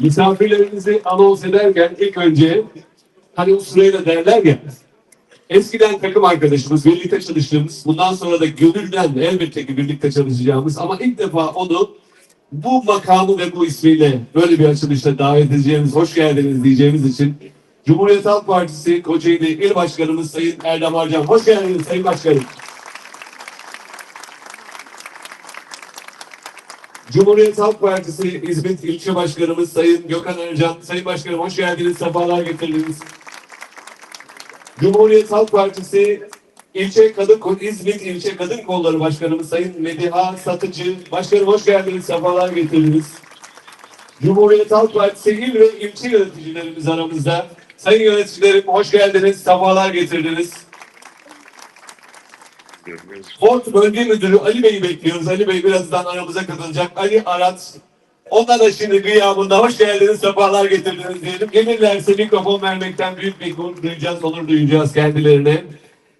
Misafirlerinizi anons ederken ilk önce hani o sırayla derler ya eskiden takım arkadaşımız, birlikte çalıştığımız, bundan sonra da gönülden elbette ki birlikte çalışacağımız ama ilk defa onu bu makamı ve bu ismiyle böyle bir açılışta davet edeceğimiz, hoş geldiniz diyeceğimiz için Cumhuriyet Halk Partisi Kocaeli İl Başkanımız Sayın Erdem Arcan. Hoş geldiniz Sayın Başkanım. Cumhuriyet Halk Partisi İzmit İlçe Başkanımız Sayın Gökhan Ercan. Sayın Başkanım hoş geldiniz, sefalar getirdiniz. Cumhuriyet Halk Partisi İlçe Kadın İzmit İlçe Kadın Kolları Başkanımız Sayın Mediha Satıcı. Başkanım hoş geldiniz, sefalar getirdiniz. Cumhuriyet Halk Partisi il ve ilçe yöneticilerimiz aramızda. Sayın yöneticilerim hoş geldiniz, sefalar getirdiniz. Görüyoruz. Ford Bölge Müdürü Ali Bey'i bekliyoruz. Ali Bey birazdan aramıza katılacak. Ali Arat. Ondan da şimdi gıyabında hoş geldiniz, sefalar getirdiniz diyelim. Gelirlerse mikrofon vermekten büyük bir gurur duyacağız, onur duyacağız kendilerine.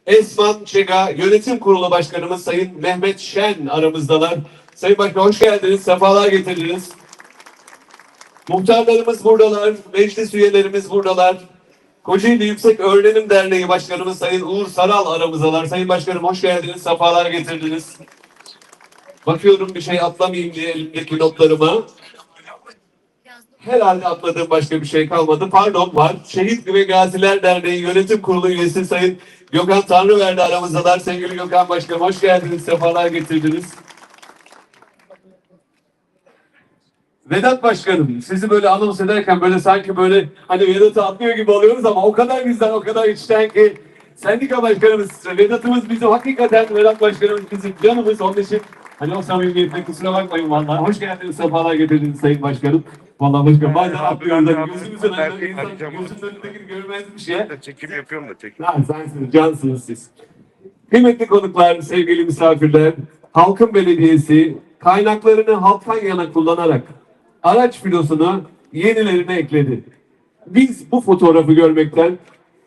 Esman Çega, Yönetim Kurulu Başkanımız Sayın Mehmet Şen aramızdalar. Sayın Başkan hoş geldiniz, sefalar getirdiniz. Muhtarlarımız buradalar, meclis üyelerimiz buradalar. Kocaeli Yüksek Öğrenim Derneği Başkanımız Sayın Uğur Saral aramızdalar. Sayın Başkanım hoş geldiniz, sefalar getirdiniz. Bakıyorum bir şey atlamayayım diye elimdeki notlarıma. Herhalde atladığım başka bir şey kalmadı. Pardon var. Şehit ve Gaziler Derneği Yönetim Kurulu üyesi Sayın Gökhan Tanrıverdi aramızdalar. Sevgili Gökhan Başkanım hoş geldiniz, sefalar getirdiniz. Vedat Başkanım, sizi böyle anons ederken böyle sanki böyle hani Vedat'ı atlıyor gibi oluyoruz ama o kadar bizden, o kadar içten ki sendika başkanımız, Vedat'ımız bizim hakikaten Vedat Başkanımız bizim canımız. Onun için hani o samimiyetle kusura bakmayın vallahi. Hoş geldiniz, sefalar getirdiniz Sayın Başkanım. Vallahi başkanım bazen atlıyoruz. Hani gözümüzün önünde, insan gözünün önündekini görmezmiş ya. Çekim yapıyorum da çekim. Ha, sensiniz, cansınız siz. Kıymetli konuklar, sevgili misafirler, Halkın Belediyesi kaynaklarını halktan yana kullanarak araç filosunu yenilerine ekledi. Biz bu fotoğrafı görmekten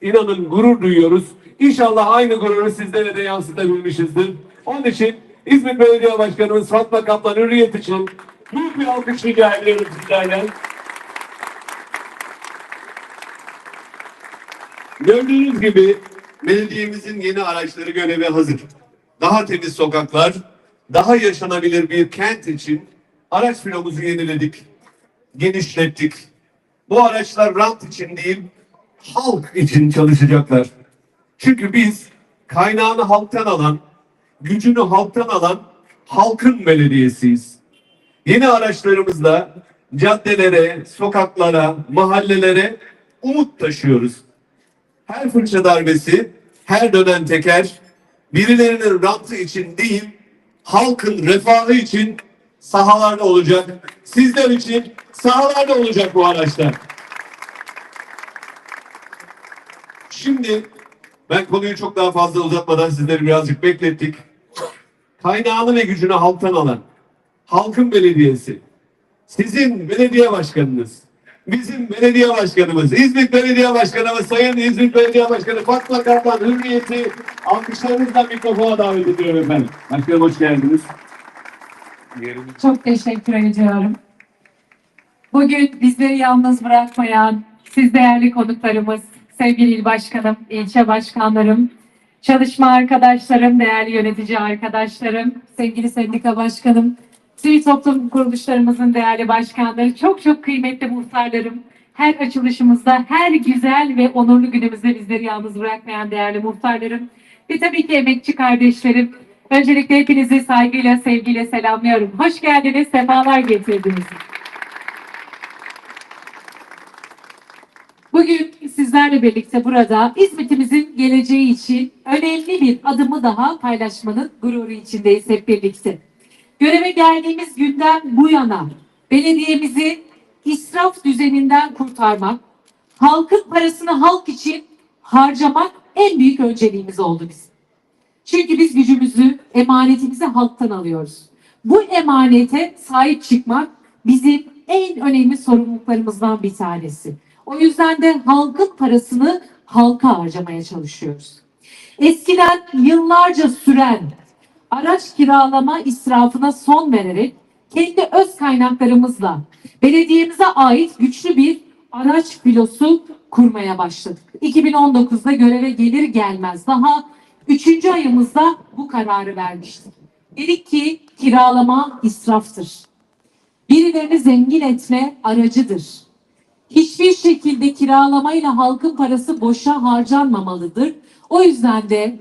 inanın gurur duyuyoruz. İnşallah aynı gururu sizlere de yansıtabilmişizdir. Onun için İzmit Belediye Başkanımız Fatma Kaplan Hürriyet için büyük bir alkış rica ediyorum sizlerden. Gördüğünüz gibi belediyemizin yeni araçları göreve hazır. Daha temiz sokaklar, daha yaşanabilir bir kent için araç filomuzu yeniledik, genişlettik. Bu araçlar rant için değil, halk için çalışacaklar. Çünkü biz kaynağını halktan alan, gücünü halktan alan halkın belediyesiyiz. Yeni araçlarımızla caddelere, sokaklara, mahallelere umut taşıyoruz. Her fırça darbesi, her dönen teker birilerinin rantı için değil, halkın refahı için sahalarda olacak. Sizler için sahalarda olacak bu araçlar. Şimdi ben konuyu çok daha fazla uzatmadan sizleri birazcık beklettik. Kaynağını ve gücünü halktan alan, halkın belediyesi, sizin belediye başkanınız, bizim belediye başkanımız, İzmit Belediye Başkanımız, Sayın İzmit Belediye Başkanı Fatma Kaplan Hürriyet'i alkışlarınızla mikrofona davet ediyorum efendim. Başkanım hoş geldiniz. Yerimiz Çok teşekkür ediyorum. Bugün bizleri yalnız bırakmayan siz değerli konuklarımız, sevgili il başkanım, ilçe başkanlarım, çalışma arkadaşlarım, değerli yönetici arkadaşlarım, sevgili sendika başkanım, sivil toplum kuruluşlarımızın değerli başkanları, çok çok kıymetli muhtarlarım, her açılışımızda, her güzel ve onurlu günümüzde bizleri yalnız bırakmayan değerli muhtarlarım ve tabii ki emekçi kardeşlerim, Öncelikle hepinizi saygıyla, sevgiyle selamlıyorum. Hoş geldiniz, sefalar getirdiniz. Bugün sizlerle birlikte burada İzmit'imizin geleceği için önemli bir adımı daha paylaşmanın gururu içindeyiz hep birlikte. Göreve geldiğimiz günden bu yana belediyemizi israf düzeninden kurtarmak, halkın parasını halk için harcamak en büyük önceliğimiz oldu bizim. Çünkü biz gücümüzü, emanetimizi halktan alıyoruz. Bu emanete sahip çıkmak bizim en önemli sorumluluklarımızdan bir tanesi. O yüzden de halkın parasını halka harcamaya çalışıyoruz. Eskiden yıllarca süren araç kiralama israfına son vererek kendi öz kaynaklarımızla belediyemize ait güçlü bir araç filosu kurmaya başladık. 2019'da göreve gelir gelmez daha 3. ayımızda bu kararı vermiştik. Dedik ki kiralama israftır. Birilerini zengin etme aracıdır. Hiçbir şekilde kiralamayla halkın parası boşa harcanmamalıdır. O yüzden de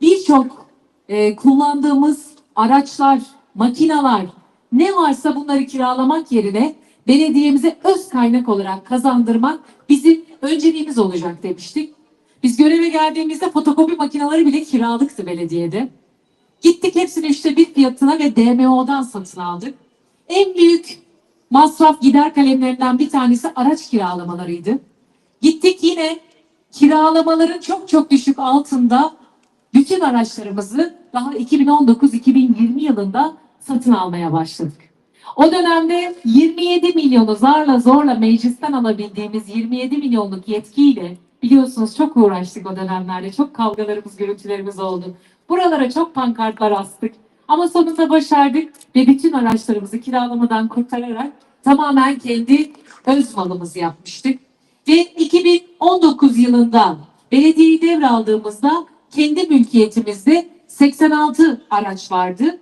birçok e, kullandığımız araçlar, makinalar ne varsa bunları kiralamak yerine belediyemize öz kaynak olarak kazandırmak bizim önceliğimiz olacak demiştik. Biz göreve geldiğimizde fotokopi makineleri bile kiralıktı belediyede. Gittik hepsini üçte bir fiyatına ve DMO'dan satın aldık. En büyük masraf gider kalemlerinden bir tanesi araç kiralamalarıydı. Gittik yine kiralamaların çok çok düşük altında bütün araçlarımızı daha 2019-2020 yılında satın almaya başladık. O dönemde 27 milyonu zarla zorla meclisten alabildiğimiz 27 milyonluk yetkiyle biliyorsunuz çok uğraştık o dönemlerde. Çok kavgalarımız, gürültülerimiz oldu. Buralara çok pankartlar astık. Ama sonunda başardık ve bütün araçlarımızı kiralamadan kurtararak tamamen kendi öz malımız yapmıştık. Ve 2019 yılında belediyeyi devraldığımızda kendi mülkiyetimizde 86 araç vardı.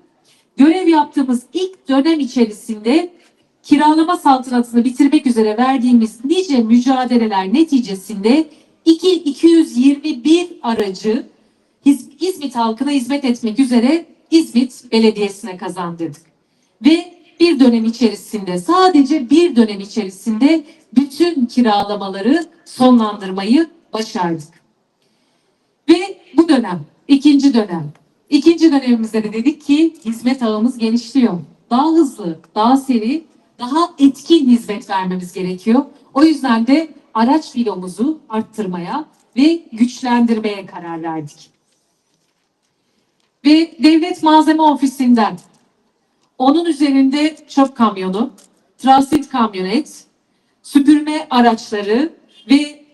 Görev yaptığımız ilk dönem içerisinde kiralama saltanatını bitirmek üzere verdiğimiz nice mücadeleler neticesinde 2 221 aracı İzmit halkına hizmet etmek üzere İzmit Belediyesi'ne kazandırdık. Ve bir dönem içerisinde sadece bir dönem içerisinde bütün kiralamaları sonlandırmayı başardık. Ve bu dönem, ikinci dönem. İkinci dönemimizde de dedik ki hizmet ağımız genişliyor. Daha hızlı, daha seri, daha etkin hizmet vermemiz gerekiyor. O yüzden de araç filomuzu arttırmaya ve güçlendirmeye karar verdik. Ve devlet malzeme ofisinden onun üzerinde çöp kamyonu, transit kamyonet, süpürme araçları ve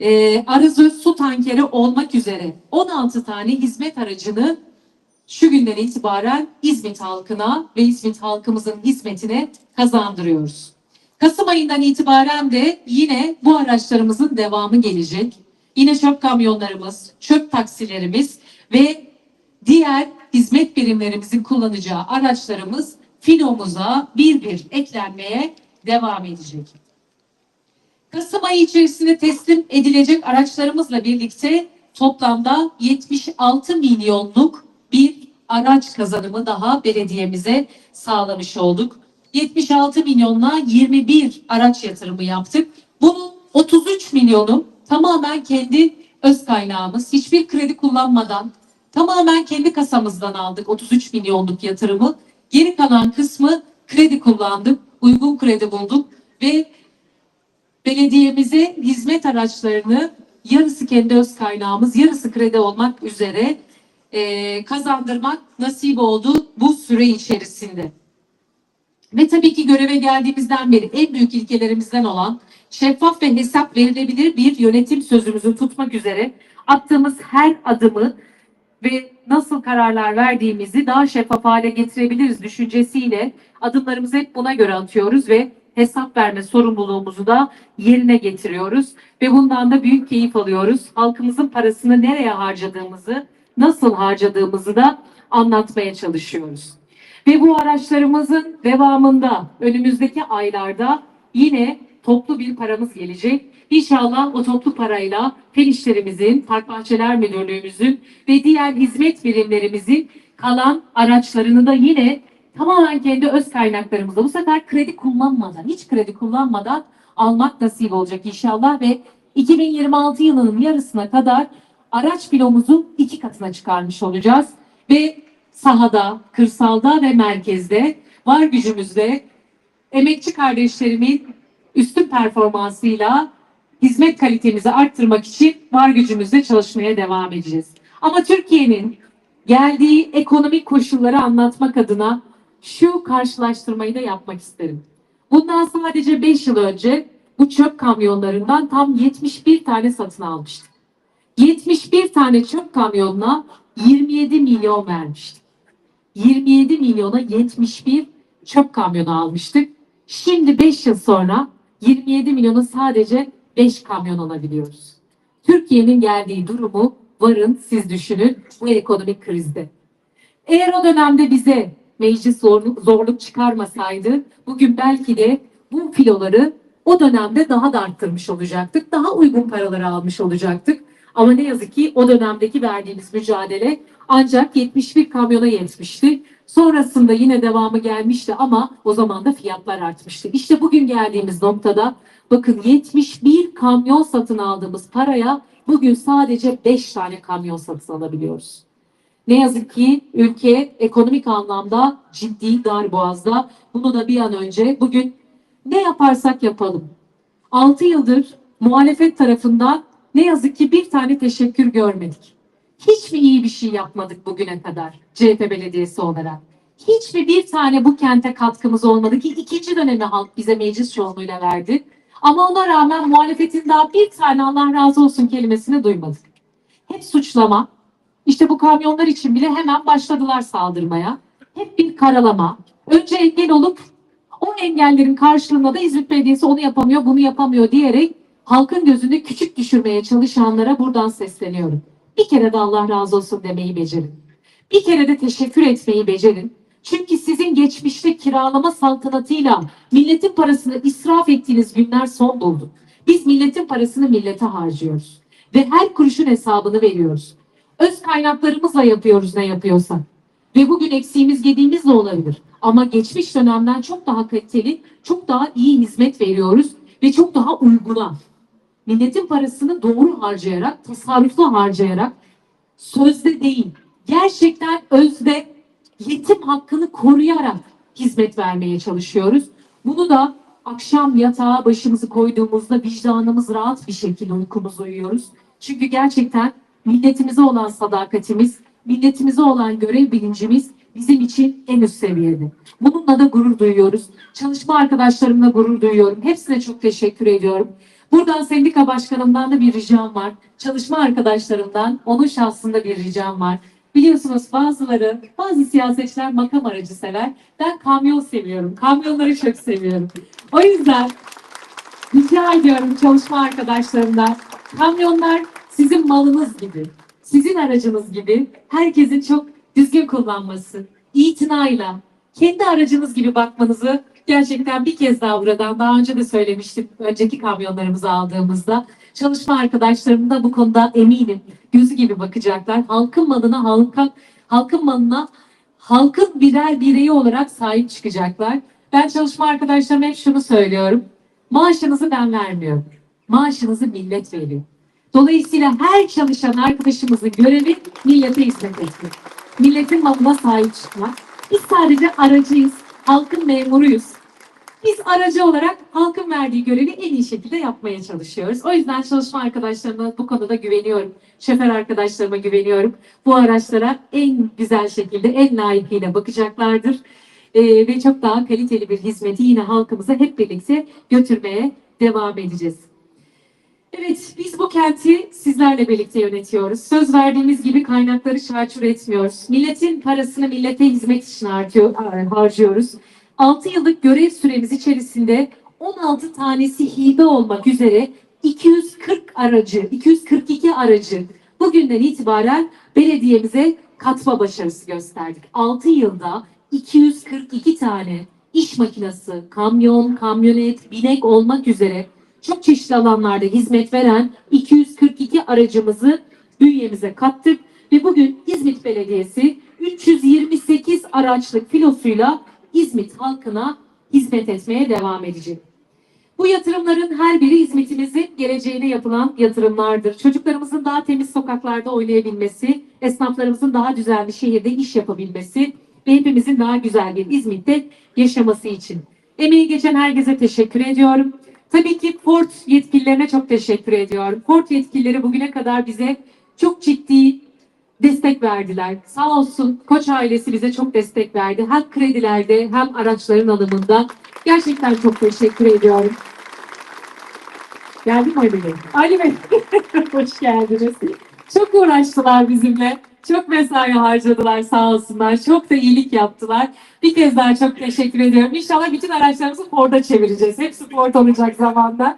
e, arızı su tankeri olmak üzere 16 tane hizmet aracını şu günden itibaren İzmit halkına ve İzmit halkımızın hizmetine kazandırıyoruz. Kasım ayından itibaren de yine bu araçlarımızın devamı gelecek. Yine çöp kamyonlarımız, çöp taksilerimiz ve diğer hizmet birimlerimizin kullanacağı araçlarımız filomuza bir bir eklenmeye devam edecek. Kasım ayı içerisinde teslim edilecek araçlarımızla birlikte toplamda 76 milyonluk bir araç kazanımı daha belediyemize sağlamış olduk. 76 milyonla 21 araç yatırımı yaptık. Bunun 33 milyonu tamamen kendi öz kaynağımız. Hiçbir kredi kullanmadan tamamen kendi kasamızdan aldık 33 milyonluk yatırımı. Geri kalan kısmı kredi kullandık, uygun kredi bulduk ve belediyemize hizmet araçlarını yarısı kendi öz kaynağımız, yarısı kredi olmak üzere eee, kazandırmak nasip oldu bu süre içerisinde. Ve tabii ki göreve geldiğimizden beri en büyük ilkelerimizden olan şeffaf ve hesap verilebilir bir yönetim sözümüzü tutmak üzere attığımız her adımı ve nasıl kararlar verdiğimizi daha şeffaf hale getirebiliriz düşüncesiyle adımlarımızı hep buna göre atıyoruz ve hesap verme sorumluluğumuzu da yerine getiriyoruz ve bundan da büyük keyif alıyoruz. Halkımızın parasını nereye harcadığımızı, nasıl harcadığımızı da anlatmaya çalışıyoruz. Ve bu araçlarımızın devamında önümüzdeki aylarda yine toplu bir paramız gelecek. İnşallah o toplu parayla fen işlerimizin, Park Bahçeler Müdürlüğümüzün ve diğer hizmet birimlerimizin kalan araçlarını da yine tamamen kendi öz kaynaklarımızla bu sefer kredi kullanmadan, hiç kredi kullanmadan almak nasip olacak inşallah ve 2026 yılının yarısına kadar araç filomuzu iki katına çıkarmış olacağız ve sahada, kırsalda ve merkezde var gücümüzle emekçi kardeşlerimin üstün performansıyla hizmet kalitemizi arttırmak için var gücümüzle çalışmaya devam edeceğiz. Ama Türkiye'nin geldiği ekonomik koşulları anlatmak adına şu karşılaştırmayı da yapmak isterim. Bundan sadece 5 yıl önce bu çöp kamyonlarından tam 71 tane satın almıştık. 71 tane çöp kamyonuna 27 milyon vermiştik. 27 milyona 71 çöp kamyonu almıştık. Şimdi 5 yıl sonra 27 milyonu sadece 5 kamyon alabiliyoruz. Türkiye'nin geldiği durumu varın siz düşünün bu ekonomik krizde. Eğer o dönemde bize meclis zorluk, zorluk çıkarmasaydı bugün belki de bu filoları o dönemde daha da arttırmış olacaktık. Daha uygun paraları almış olacaktık. Ama ne yazık ki o dönemdeki verdiğimiz mücadele ancak 71 kamyona yetmişti. Sonrasında yine devamı gelmişti ama o zaman da fiyatlar artmıştı. İşte bugün geldiğimiz noktada bakın 71 kamyon satın aldığımız paraya bugün sadece 5 tane kamyon satın alabiliyoruz. Ne yazık ki ülke ekonomik anlamda ciddi darboğazda. Bunu da bir an önce bugün ne yaparsak yapalım. 6 yıldır muhalefet tarafından ne yazık ki bir tane teşekkür görmedik. Hiç mi iyi bir şey yapmadık bugüne kadar CHP belediyesi olarak? Hiç mi bir tane bu kente katkımız olmadı ki ikinci dönemi halk bize meclis çoğunluğuyla verdi. Ama ona rağmen muhalefetin daha bir tane Allah razı olsun kelimesini duymadık. Hep suçlama, işte bu kamyonlar için bile hemen başladılar saldırmaya. Hep bir karalama. Önce engel olup o engellerin karşılığında da İzmit Belediyesi onu yapamıyor, bunu yapamıyor diyerek halkın gözünü küçük düşürmeye çalışanlara buradan sesleniyorum. Bir kere de Allah razı olsun demeyi becerin. Bir kere de teşekkür etmeyi becerin. Çünkü sizin geçmişte kiralama saltanatıyla milletin parasını israf ettiğiniz günler son buldu. Biz milletin parasını millete harcıyoruz. Ve her kuruşun hesabını veriyoruz. Öz kaynaklarımızla yapıyoruz ne yapıyorsak. Ve bugün eksiğimiz gediğimiz de olabilir. Ama geçmiş dönemden çok daha kaliteli, çok daha iyi hizmet veriyoruz ve çok daha uyguna. Milletin parasını doğru harcayarak, tasarruflu harcayarak, sözde değil, gerçekten özde yetim hakkını koruyarak hizmet vermeye çalışıyoruz. Bunu da akşam yatağa başımızı koyduğumuzda vicdanımız rahat bir şekilde uykumuzu uyuyoruz. Çünkü gerçekten milletimize olan sadakatimiz, milletimize olan görev bilincimiz bizim için en üst seviyede. Bununla da gurur duyuyoruz. Çalışma arkadaşlarımla gurur duyuyorum. Hepsine çok teşekkür ediyorum. Buradan sendika başkanımdan da bir ricam var. Çalışma arkadaşlarımdan onun şahsında bir ricam var. Biliyorsunuz bazıları, bazı siyasetçiler makam aracı sever. Ben kamyon seviyorum. Kamyonları çok seviyorum. O yüzden rica ediyorum çalışma arkadaşlarımdan. Kamyonlar sizin malınız gibi, sizin aracınız gibi herkesin çok düzgün kullanması, itinayla, kendi aracınız gibi bakmanızı gerçekten bir kez daha buradan daha önce de söylemiştim önceki kamyonlarımızı aldığımızda çalışma arkadaşlarım da bu konuda eminim gözü gibi bakacaklar. Halkın malına halka halkın malına halkın birer bireyi olarak sahip çıkacaklar. Ben çalışma arkadaşlarıma hep şunu söylüyorum. Maaşınızı ben vermiyorum. Maaşınızı millet veriyor. Dolayısıyla her çalışan arkadaşımızın görevi millete hizmet etmek. Milletin malına sahip çıkmak. Biz sadece aracıyız, halkın memuruyuz. Biz aracı olarak halkın verdiği görevi en iyi şekilde yapmaya çalışıyoruz. O yüzden çalışma arkadaşlarıma bu konuda güveniyorum. Şoför arkadaşlarıma güveniyorum. Bu araçlara en güzel şekilde, en layıkıyla bakacaklardır. Ee, ve çok daha kaliteli bir hizmeti yine halkımıza hep birlikte götürmeye devam edeceğiz. Evet, biz bu kenti sizlerle birlikte yönetiyoruz. Söz verdiğimiz gibi kaynakları çarçur etmiyoruz. Milletin parasını millete hizmet için harcıyor, harcıyoruz. 6 yıllık görev süremiz içerisinde 16 tanesi hibe olmak üzere 240 aracı, 242 aracı bugünden itibaren belediyemize katma başarısı gösterdik. 6 yılda 242 tane iş makinesi, kamyon, kamyonet, binek olmak üzere çok çeşitli alanlarda hizmet veren 242 aracımızı bünyemize kattık ve bugün İzmit Belediyesi 328 araçlık filosuyla İzmit halkına hizmet etmeye devam edecek. Bu yatırımların her biri hizmetimizin geleceğine yapılan yatırımlardır. Çocuklarımızın daha temiz sokaklarda oynayabilmesi, esnaflarımızın daha düzenli şehirde iş yapabilmesi ve hepimizin daha güzel bir İzmit'te yaşaması için. Emeği geçen herkese teşekkür ediyorum. Tabii ki Ford yetkililerine çok teşekkür ediyorum. Ford yetkilileri bugüne kadar bize çok ciddi destek verdiler. Sağ olsun Koç ailesi bize çok destek verdi. Hem kredilerde hem araçların alımında. Gerçekten çok teşekkür ediyorum. Geldi mi Ali Bey? Ali Bey, hoş geldiniz. Çok uğraştılar bizimle. Çok mesai harcadılar sağ olsunlar. Çok da iyilik yaptılar. Bir kez daha çok teşekkür ediyorum. İnşallah bütün araçlarımızı Ford'a çevireceğiz. Hepsi Ford olacak zamanda.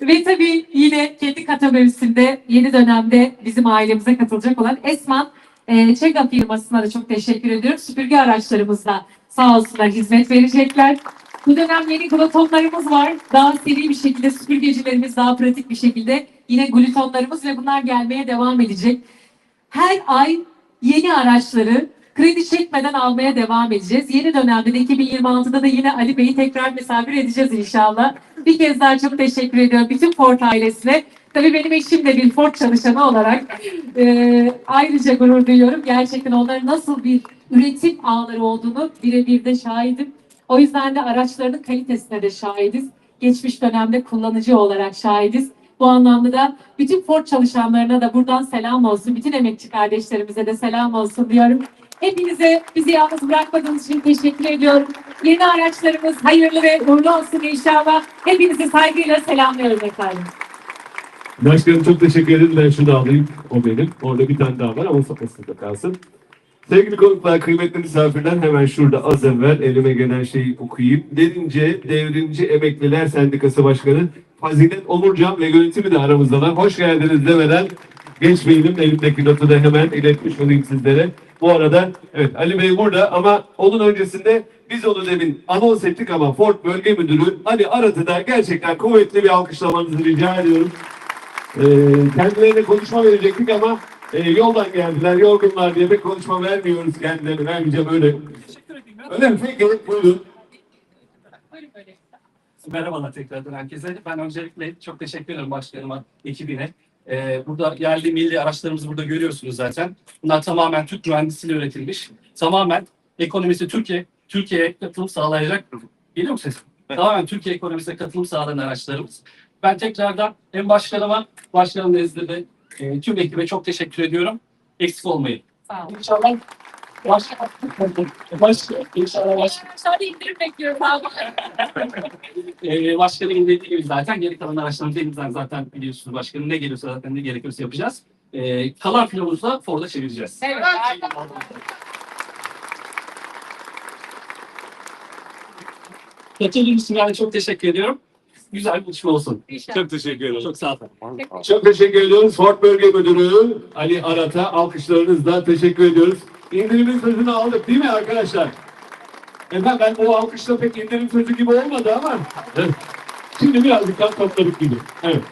Ve tabii yine kendi kategorisinde yeni dönemde bizim ailemize katılacak olan Esman e, Çega firmasına da çok teşekkür ediyorum. Süpürge araçlarımızda sağ olsunlar hizmet verecekler. Bu dönem yeni glutonlarımız var. Daha seri bir şekilde süpürgecilerimiz daha pratik bir şekilde yine glutonlarımız ve bunlar gelmeye devam edecek. Her ay yeni araçları kredi çekmeden almaya devam edeceğiz. Yeni dönemde de 2026'da da yine Ali Bey'i tekrar misafir edeceğiz inşallah. Bir kez daha çok teşekkür ediyorum bütün Ford ailesine. Tabii benim eşim de bir Ford çalışanı olarak e, ayrıca gurur duyuyorum. Gerçekten onların nasıl bir üretim ağları olduğunu birebir de şahidim. O yüzden de araçlarının kalitesine de şahidiz. Geçmiş dönemde kullanıcı olarak şahidiz. Bu anlamda da bütün Ford çalışanlarına da buradan selam olsun. Bütün emekçi kardeşlerimize de selam olsun diyorum. Hepinize bizi yalnız bırakmadığınız için teşekkür ediyorum. Yeni araçlarımız hayırlı ve uğurlu olsun inşallah. Hepinizi saygıyla selamlıyorum efendim. Başkanım çok teşekkür ederim. Ben şunu alayım. O benim. Orada bir tane daha var ama sopasında kalsın. Sevgili konuklar, kıymetli misafirler hemen şurada az evvel elime gelen şeyi okuyayım. Derince Devrimci Emekliler Sendikası Başkanı Fazilet Onurcan ve yönetimi de aramızdalar. Hoş geldiniz demeden geçmeyelim. Elimdeki notu da hemen iletmiş olayım sizlere. Bu arada evet Ali Bey burada ama onun öncesinde biz onu demin anons ettik ama Ford Bölge Müdürü Ali Arat'ı da gerçekten kuvvetli bir alkışlamanızı rica ediyorum. Ee, kendilerine konuşma verecektik ama e, yoldan geldiler, yorgunlar diye bir konuşma vermiyoruz kendilerine. Vermeyeceğim öyle. Öyle mi? Peki, buyurun. Merhabalar tekrardan herkese. Ben öncelikle çok teşekkür ederim başkanıma, ekibine. Ee, burada yerli milli araçlarımızı burada görüyorsunuz zaten. Bunlar tamamen Türk mühendisiyle üretilmiş. Tamamen ekonomisi Türkiye, Türkiye'ye katılım sağlayacak. Geliyor mu sesim? Tamamen Türkiye ekonomisine katılım sağlayan araçlarımız. Ben tekrardan hem başkanıma, başkanım nezdinde e, tüm ekibe çok teşekkür ediyorum. Eksik olmayın. Sağ olun. İnşallah başka, başka, inşallah başka. Aşağıda indirim bekliyorum abi. Ee, başkanın dediği gibi zaten geri kalan araçların elimizden zaten biliyorsunuz başkanın ne geliyorsa zaten ne gerekiyorsa yapacağız. Ee, kalan filomuzu da Ford'a çevireceğiz. Evet. Katıldığınız için yani çok teşekkür ediyorum. Güzel bir buluşma olsun. İnşallah. Çok teşekkür ederim. Çok sağ olun. Çok teşekkür ediyoruz. Ford Bölge Müdürü Ali Arat'a alkışlarınızla teşekkür ediyoruz. İndirimin sözünü aldık değil mi arkadaşlar? Efendim ben o alkışla pek indirim sözü gibi olmadı ama evet. şimdi birazcık daha topladık gibi. Evet.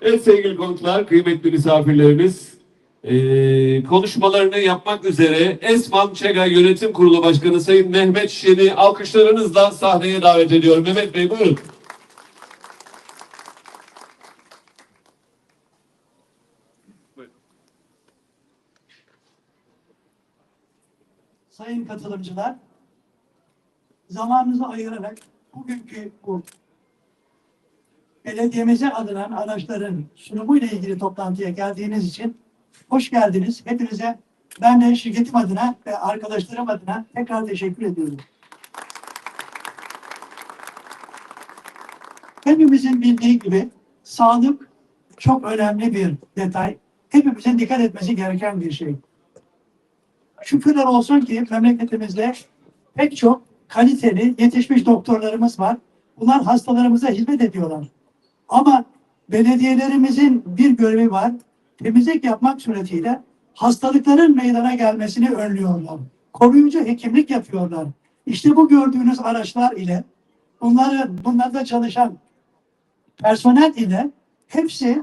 Evet sevgili konuklar, kıymetli misafirlerimiz, eee, konuşmalarını yapmak üzere Esman Çega Yönetim Kurulu Başkanı Sayın Mehmet Şen'i alkışlarınızla sahneye davet ediyorum. Mehmet Bey buyurun. sayın katılımcılar, zamanınızı ayırarak bugünkü bu belediyemize alınan araçların sunumuyla ilgili toplantıya geldiğiniz için hoş geldiniz. Hepinize ben de şirketim adına ve arkadaşlarım adına tekrar teşekkür ediyorum. Hepimizin bildiği gibi sağlık çok önemli bir detay. Hepimizin dikkat etmesi gereken bir şey. Şükürler olsun ki memleketimizde pek çok kaliteli yetişmiş doktorlarımız var. Bunlar hastalarımıza hizmet ediyorlar. Ama belediyelerimizin bir görevi var. Temizlik yapmak suretiyle hastalıkların meydana gelmesini önlüyorlar. Koruyucu hekimlik yapıyorlar. İşte bu gördüğünüz araçlar ile bunları bunlarda çalışan personel ile hepsi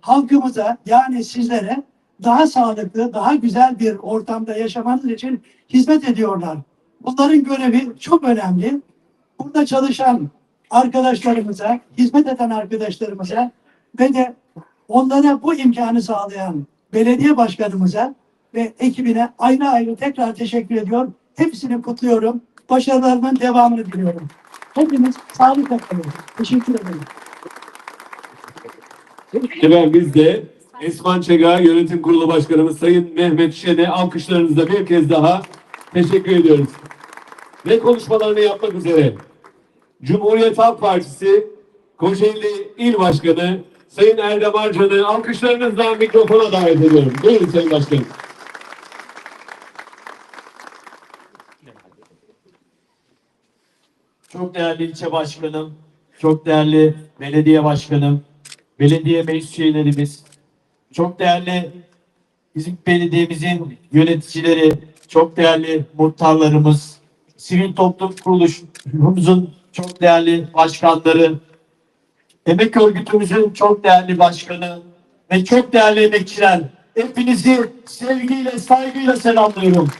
halkımıza yani sizlere daha sağlıklı, daha güzel bir ortamda yaşamanız için hizmet ediyorlar. Bunların görevi çok önemli. Burada çalışan arkadaşlarımıza, hizmet eden arkadaşlarımıza ve de onlara bu imkanı sağlayan belediye başkanımıza ve ekibine ayrı ayrı tekrar teşekkür ediyorum. Hepsini kutluyorum. Başarılarının devamını diliyorum. Hepiniz sağlıkla kalın. Teşekkür ederim. Efendim biz de Esman Çega Yönetim Kurulu Başkanımız Sayın Mehmet Şen'e alkışlarınızla bir kez daha teşekkür ediyoruz. Ve konuşmalarını yapmak üzere Cumhuriyet Halk Partisi Kocaeli İl Başkanı Sayın Erdem Arcan'ı alkışlarınızla mikrofona davet ediyorum. Buyurun Sayın Başkanım. Çok değerli ilçe başkanım, çok değerli belediye başkanım, belediye meclis üyelerimiz, çok değerli bizim belediyemizin yöneticileri, çok değerli muhtarlarımız, sivil toplum kuruluşumuzun çok değerli başkanları, emek örgütümüzün çok değerli başkanı ve çok değerli emekçiler, hepinizi sevgiyle, saygıyla selamlıyorum.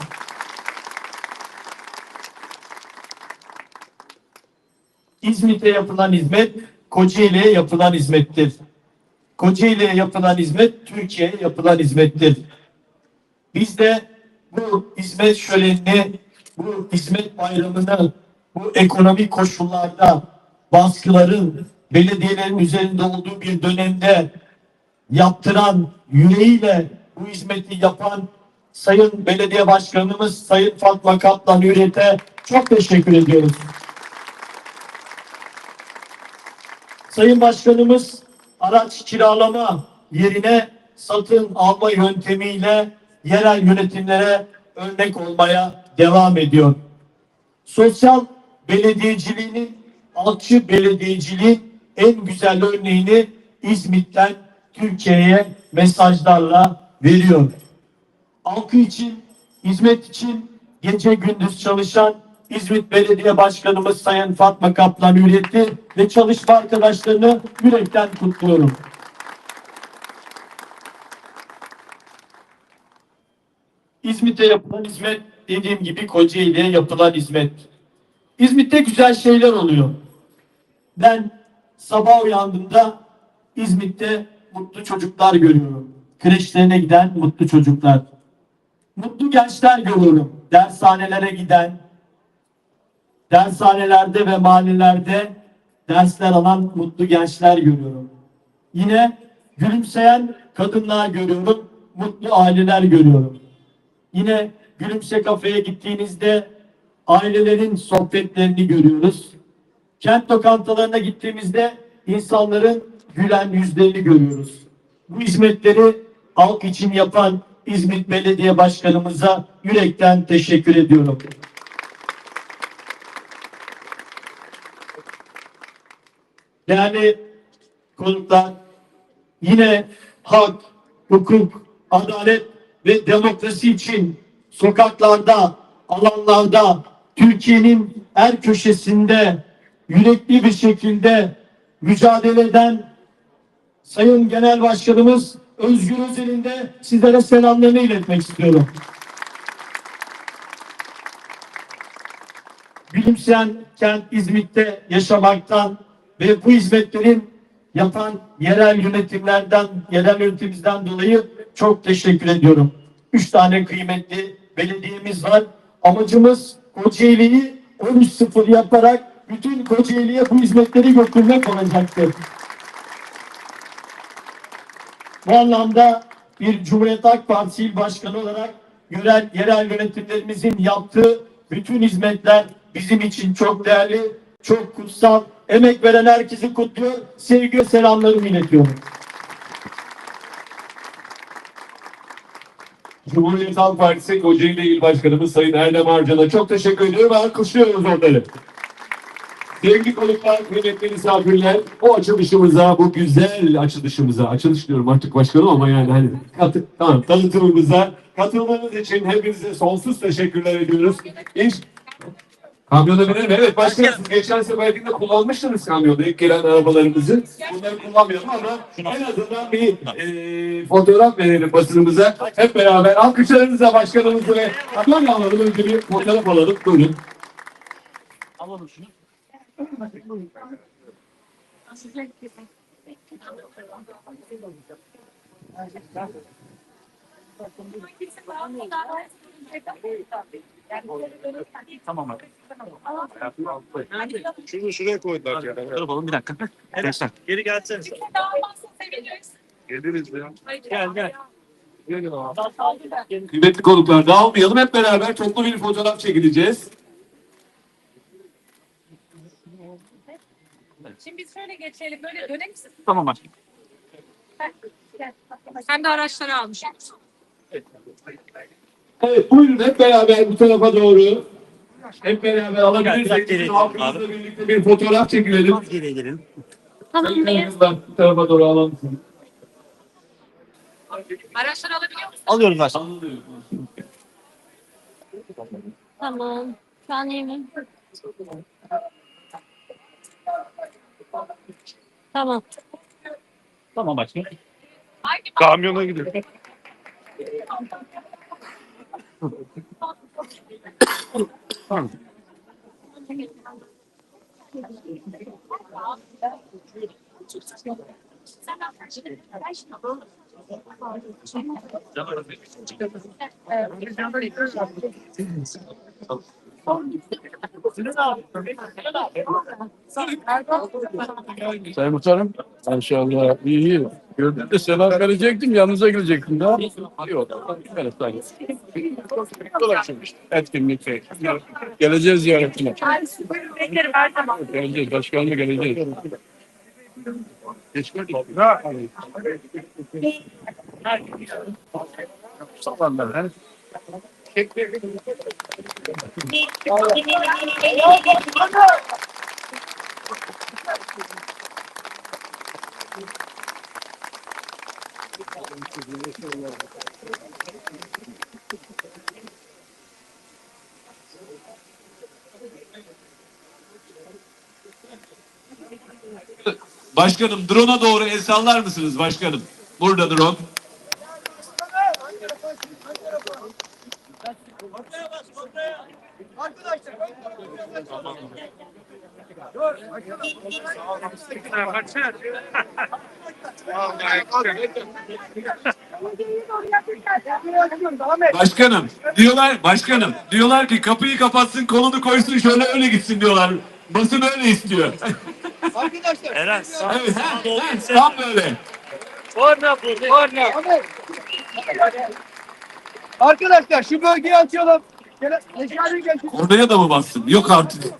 İzmit'e yapılan hizmet Kocaeli'ye yapılan hizmettir. Kocaeli'ye yapılan hizmet Türkiye'ye yapılan hizmettir. Biz de bu hizmet şölenini, bu hizmet bayramını bu ekonomik koşullarda baskıların belediyelerin üzerinde olduğu bir dönemde yaptıran, yüreğiyle bu hizmeti yapan Sayın Belediye Başkanımız Sayın Fatma Kaplan Hürriyet'e çok teşekkür ediyoruz. Sayın Başkanımız araç kiralama yerine satın alma yöntemiyle yerel yönetimlere örnek olmaya devam ediyor. Sosyal belediyeciliğinin, alçı belediyeciliğin en güzel örneğini İzmit'ten Türkiye'ye mesajlarla veriyor. Halkı için, hizmet için gece gündüz çalışan İzmit Belediye Başkanımız Sayın Fatma Kaplan Hürriyet'i ve çalışma arkadaşlarını yürekten kutluyorum. İzmit'e yapılan hizmet dediğim gibi Kocaeli'ye yapılan hizmet. İzmit'te güzel şeyler oluyor. Ben sabah uyandığımda İzmit'te mutlu çocuklar görüyorum. Kreşlerine giden mutlu çocuklar. Mutlu gençler görüyorum. Dershanelere giden, dershanelerde ve mahallelerde dersler alan mutlu gençler görüyorum. Yine gülümseyen kadınlar görüyorum, mutlu aileler görüyorum. Yine Gülümse Kafe'ye gittiğinizde ailelerin sohbetlerini görüyoruz. Kent lokantalarına gittiğimizde insanların gülen yüzlerini görüyoruz. Bu hizmetleri halk için yapan İzmit Belediye Başkanımıza yürekten teşekkür ediyorum. Değerli konuklar, yine hak, hukuk, adalet ve demokrasi için sokaklarda, alanlarda, Türkiye'nin her köşesinde yürekli bir şekilde mücadele eden Sayın Genel Başkanımız Özgür Özel'in de sizlere selamlarını iletmek istiyorum. Gülümseyen kent İzmit'te yaşamaktan ve bu hizmetlerin yapan yerel yönetimlerden, yerel yönetimimizden dolayı çok teşekkür ediyorum. Üç tane kıymetli belediyemiz var. Amacımız Kocaeli'yi 13-0 yaparak bütün Kocaeli'ye bu hizmetleri götürmek olacaktır. Bu anlamda bir Cumhuriyet Halk Partisi İl Başkanı olarak yerel, yerel yönetimlerimizin yaptığı bütün hizmetler bizim için çok değerli, çok kutsal. Emek veren herkesi kutluyor. Sevgi ve selamlarımı iletiyorum. Cumhuriyet Halk Partisi Kocaeli İl Başkanımız Sayın Erdem Arcan'a çok teşekkür ediyorum alkışlıyoruz onları. Sevgili konuklar, kıymetli misafirler, bu açılışımıza, bu güzel açılışımıza, açılış diyorum artık başkanım ama yani hani katı, tamam, tanıtımımıza katılmanız için hepinize sonsuz teşekkürler ediyoruz. İş, Kamyona binelim. Evet başkanım siz geçen seferinde kullanmıştınız kamyonu ilk gelen arabalarımızı. Bunları kullanmayalım ama en azından bir e, fotoğraf verelim basınımıza. Hep beraber alkışlarınızla başkanımızı ve Kaplan alalım. Önce bir fotoğraf alalım. Buyurun. Tamam abi. Şunu şuraya koydular ya. Dur oğlum bir dakika. Arkadaşlar. Geri gelsene. Geliriz ya. Gel gel. Kıymetli konuklar dağılmayalım. Hep beraber toplu bir fotoğraf çekileceğiz. Şimdi biz şöyle geçelim, böyle dönelim siz. Tamam abi. Hem de araçları almış. Evet buyurun hep beraber bu tarafa doğru. Hep beraber alabilirsek halkımızla birlikte bir fotoğraf çekilelim. Sayın kızlar bu tarafa doğru alalım. Araçları alabiliyor musun? Alıyoruz başkanım. Tamam. Şu an iyi Tamam. Tamam başkanım. Kamyona gidiyor. Sayın Muhtarım, maşallah iyi iyi. Gördüğünde selam verecektim, yanınıza gelecektim daha. Yok, evet sayın. Dolaşım işte, etkinlik şey. Geleceğiz ziyaretine. Geleceğiz, başkanla geleceğiz. Geçmek Ha. Sabahlar, he? Başkanım drone'a doğru el sallar mısınız başkanım? Burada drone. Başkanım diyorlar başkanım diyorlar ki kapıyı kapatsın kolunu koysun şöyle öyle gitsin diyorlar. Basın öyle istiyor. Eren. evet, ha, ha, tam böyle. Arkadaşlar şu bölgeyi açalım. Oraya da mı bassın? Yok artık.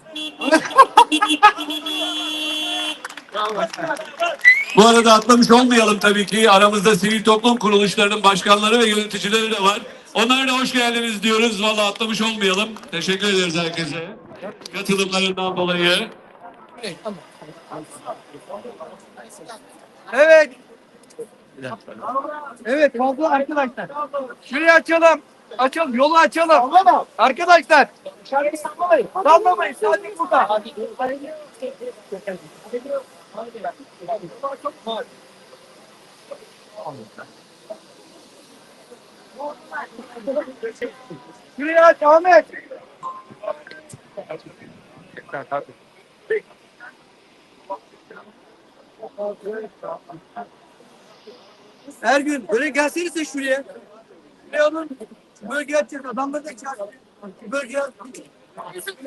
Bu arada atlamış olmayalım tabii ki. Aramızda sivil toplum kuruluşlarının başkanları ve yöneticileri de var. Onlara da hoş geldiniz diyoruz. Valla atlamış olmayalım. Teşekkür ederiz herkese. Katılımlarından dolayı. Evet. Evet fazla arkadaşlar. Şurayı açalım. Açalım. Yolu açalım. Arkadaşlar. Dışarıyı sallamayın. Sallamayın. Sadece Şurayı aç Ahmet. Her gün böyle gelsenize şuraya. Şuraya alın. Bölge açacağız. Adamları da çağırın. Bölge